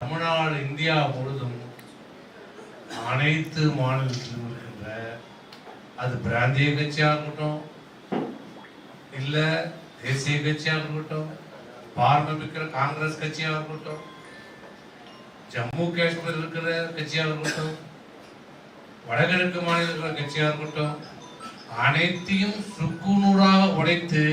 Tamil Nadu India முழுதும் அனைத்து மாநிலத்திலும் இருக்கின்ற அது பிராந்திய கட்சியாக இருக்கட்டும் இல்ல தேசிய கட்சியாக இருக்கட்டும் பார்மிக்கிற காங்கிரஸ் கட்சியாக இருக்கட்டும் ஜம்மு காஷ்மீர் இருக்கிற கட்சியாக இருக்கட்டும் வடகிழக்கு மாநில இருக்கிற கட்சியாக இருக்கட்டும் அனைத்தையும் சுக்குநூறாக உடைத்து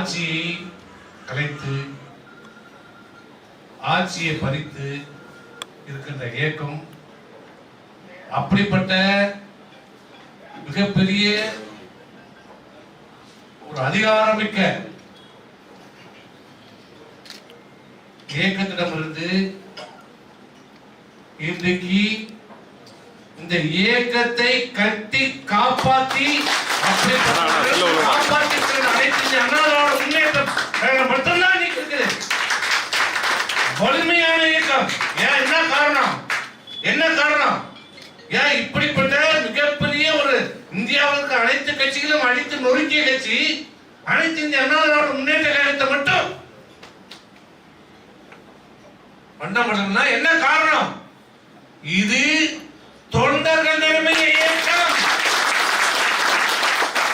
ஆட்சியை கலைத்து ஆட்சியை பறித்து இருக்கின்ற இயக்கம் அப்படிப்பட்ட மிகப்பெரிய ஒரு அதிகாரமிக்க இயக்கத்திடமிருந்து இன்றைக்கு இந்த இயக்கத்தை கட்டி அப்படிப்பட்ட காப்பாற்றிக்கிற அனைத்து இந்திய அண்ணா திராவிட முன்னேற்றம் மட்டும்தான் இருக்குது வலிமையான இயக்கம். ஏன் என்ன காரணம்? என்ன காரணம்? ஏன் இப்படிப்பட்ட மிகப்பெரிய ஒரு இந்தியாவுக்கு அனைத்து கட்சிகளும் அடித்து நொறுக்கிய கட்சி அனைத்து இந்திய அண்ணா திராவிட முன்னேற்ற கழகத்தை மட்டும் பண்ண முடியலன்னா என்ன காரணம்? இது தொண்டர்கள் நிலைமைய இயக்கம்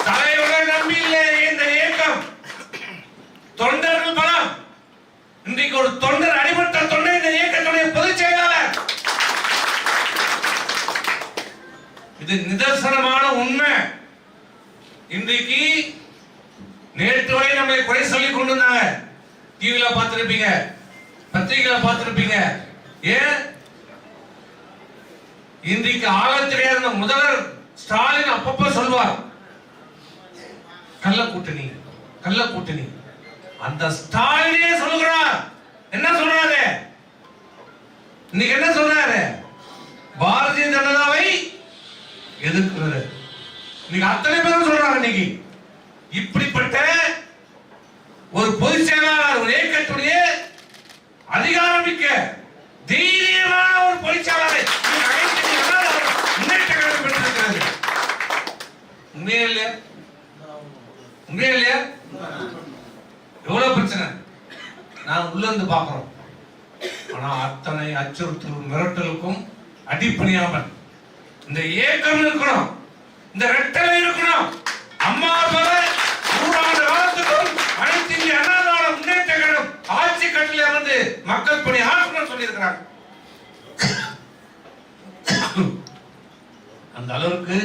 தலைவர்கள் நம்பி இல்லை இந்த இயக்கம் தொண்டர்கள் பலம். இன்றைக்கு ஒரு தொண்டர் அடிபட்ட தொண்டர் இந்த இயக்கத்துடைய பொதுச் செயலாளர். இது நிதர்சனமான உண்மை. இன்றைக்கு நேற்று வரை நம்மளை குறை சொல்லி கொண்டிருந்தாங்க. டிவியில பார்த்திருப்பீங்க. பத்திரிகையில பார்த்திருப்பீங்க. ஏன்? இன்றைக்கு ஆள இருந்த முதல்வர் ஸ்டாலின் அப்பப்ப சொல்வார் கள்ள கூட்டணி கள்ள கூட்டணி. அந்த ஸ்டாலினே சொல்லுகிறார். என்ன சொல்றாரு? இன்னைக்கு என்ன சொல்றாரு? பாரதிய ஜனதாவை எதிர்க்கிறது. இன்னைக்கு அத்தனை பேரும் சொல்றாங்க இன்னைக்கு. இப்படிப்பட்ட ஒரு பொதுச் செயலாளர் ஒரு இயக்கத்துடைய அதிகாரமிக்க தைரியமான ஒரு பொதுச் செயலாளர் இன்னைக்கு அனைத்து இந்திய அண்ணா திராவிட முன்னேற்ற கழகம் பெற்றிருக்கிறது உண்மையா இல்லையா? உண்மையா இல்லையா? எவ்வளவு பிரச்சனை? நான் உள்ள இருந்து பாக்குறோம் ஆனா அத்தனை அச்சுறுத்தலும் மிரட்டலுக்கும் அடிப்பணியாமல் இந்த ஏக்கம் இருக்கணும். இந்த ரெட்டலை இருக்கணும். அம்மா போல நூறாண்டு காலத்துக்கும் அனைத்து இந்திய அண்ணா முன்னேற்ற கழகம் ஆட்சி கட்டில வந்து மக்கள் பணி ஆற்றணும் சொல்லியிருக்கிறாங்க அந்த அளவுக்கு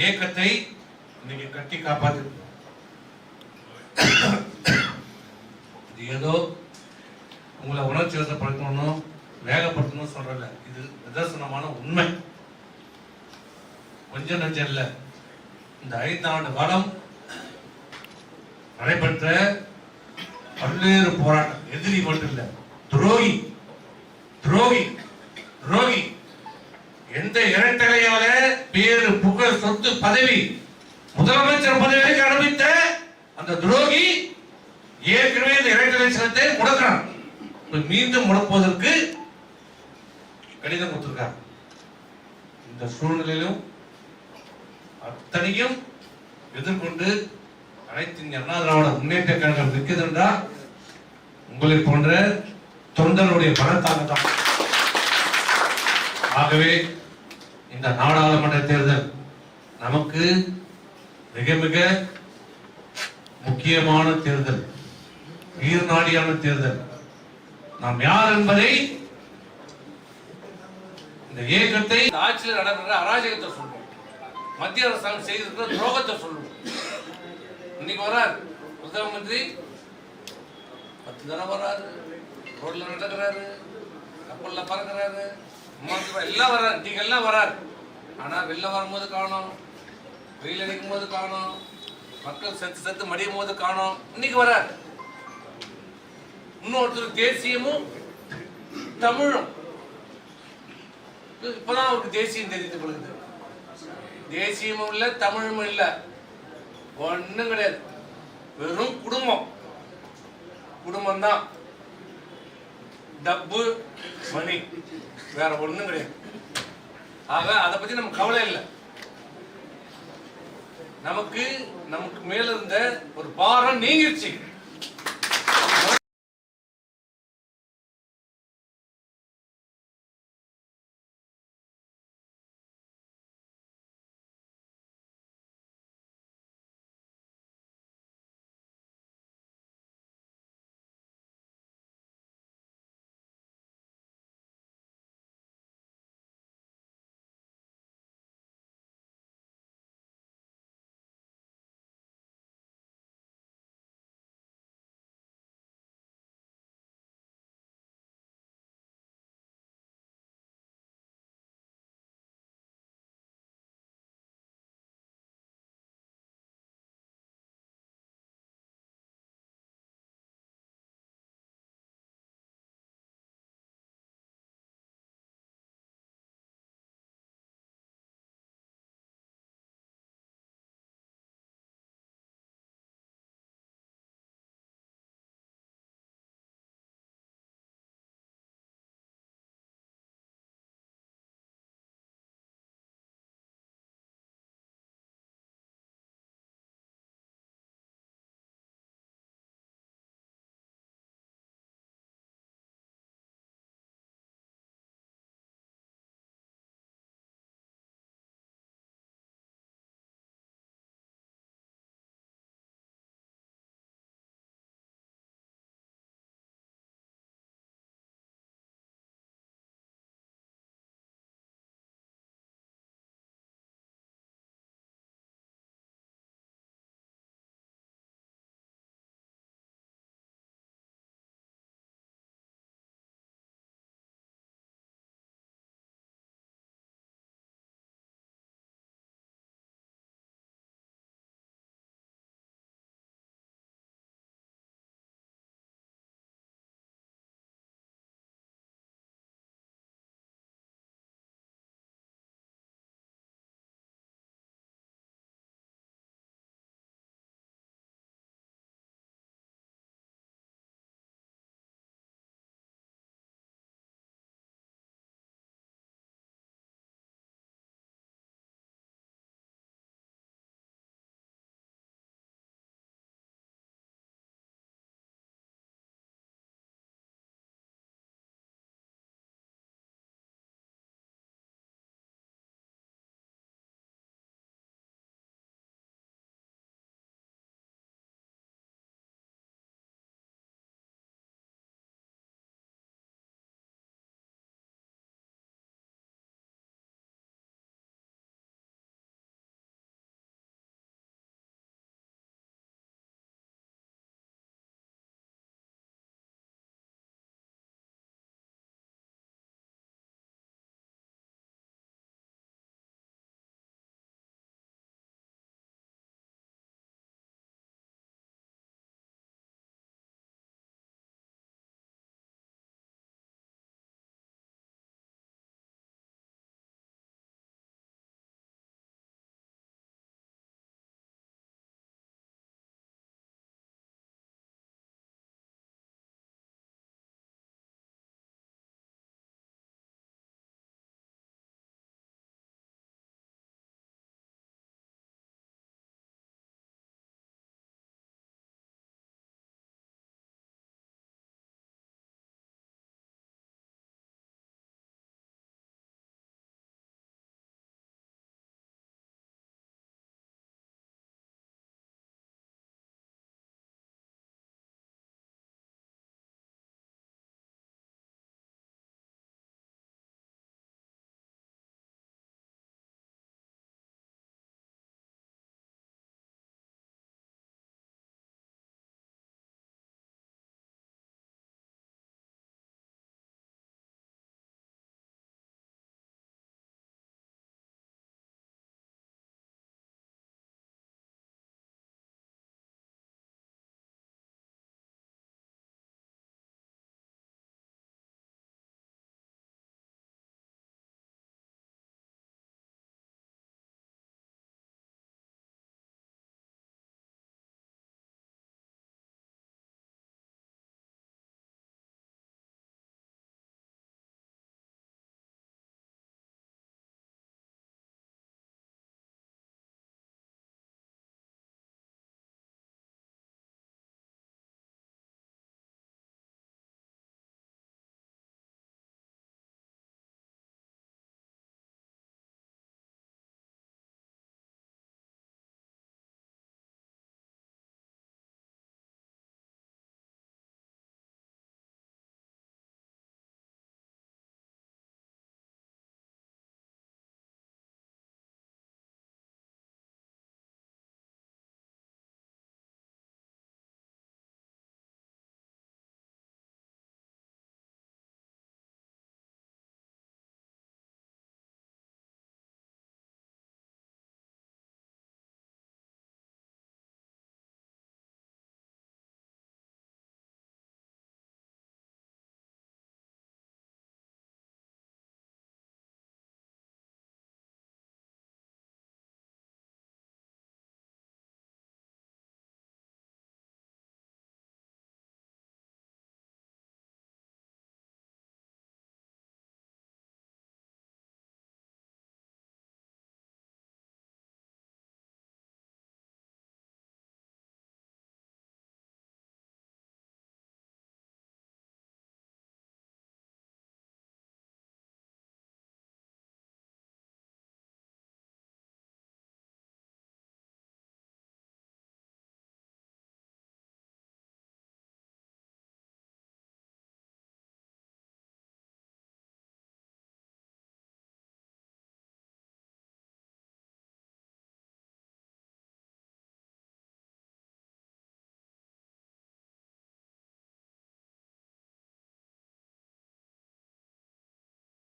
இயக்கத்தை இன்னைக்கு கட்டி காப்பாத்து. இது ஏதோ உங்களை உணர்ச்சி வசப்படுத்தணும் வேகப்படுத்தணும் சொல்றல இது நிதர்சனமான உண்மை. கொஞ்சம் நஞ்சம் இல்ல. இந்த ஐந்தாண்டு காலம் நடைபெற்ற பல்வேறு போராட்டம். எதிரி மட்டும் இல்லை துரோகி. துரோகி. துரோகி. எந்த இரட்டலையால பேரு புகழ் சொத்து பதவி முதலமைச்சர் பதவியை வரைக்கும் அனுபவித்த அந்த துரோகி ஏற்கனவே இந்த இரட்டலை சின்னத்தை முடக்கிறான். மீண்டும் முடக்குவதற்கு கடிதம் கொடுத்திருக்காங்க. இந்த சூழ்நிலையிலும் அத்தனையும் எதிர்கொண்டு அனைத்து இந்திய அண்ணா திராவிட முன்னேற்ற கழகம் நிற்கிறது என்றால் உங்களை போன்ற தொண்டர்களுடைய பலத்தாக தான் ஆகவே இந்த நாடாளுமன்ற தேர்தல் நமக்கு மிக மிக முக்கியமான தேர்தல் ஈர்நாடியான தேர்தல். நாம் யார் என்பதை இந்த இயக்கத்தை ஆட்சியில் நடக்கிற அராஜகத்தை சொல்லுவோம் மத்திய அரசாங்கம் செய்திருக்கிற துரோகத்தை சொல்லுவோம் இன்னைக்கு வரார். பிரதம மந்திரி பத்து தடவை வராரு. ரோட்ல நடக்கிறாரு. கப்பல்ல பறக்கிறாரு. விமானத்துல எல்லாம் வராரு நீங்க எல்லாம் வரார் ஆனா வெளில வரும்போது காணோம் வெயில் அடிக்கும் போது காணோம் மக்கள் செத்து செத்து மடியும் போது காணோம். இன்னைக்கு வரார் இன்னொருத்தர் தேசியமும் தமிழும். இப்பதான் அவருக்கு தேசியம் தெரிஞ்சு கொடுக்குது தேசியமும் இல்ல தமிழும் இல்ல. ஒண்ணும் கிடையாது. வெறும் குடும்பம். குடும்பம் தான் டப்பு மணி. வேற ஒண்ணும் கிடையாது. ஆக அதை பத்தி நம்ம கவலை இல்லை. நமக்கு நமக்கு மேல இருந்த ஒரு பாரம் நீங்கிருச்சு.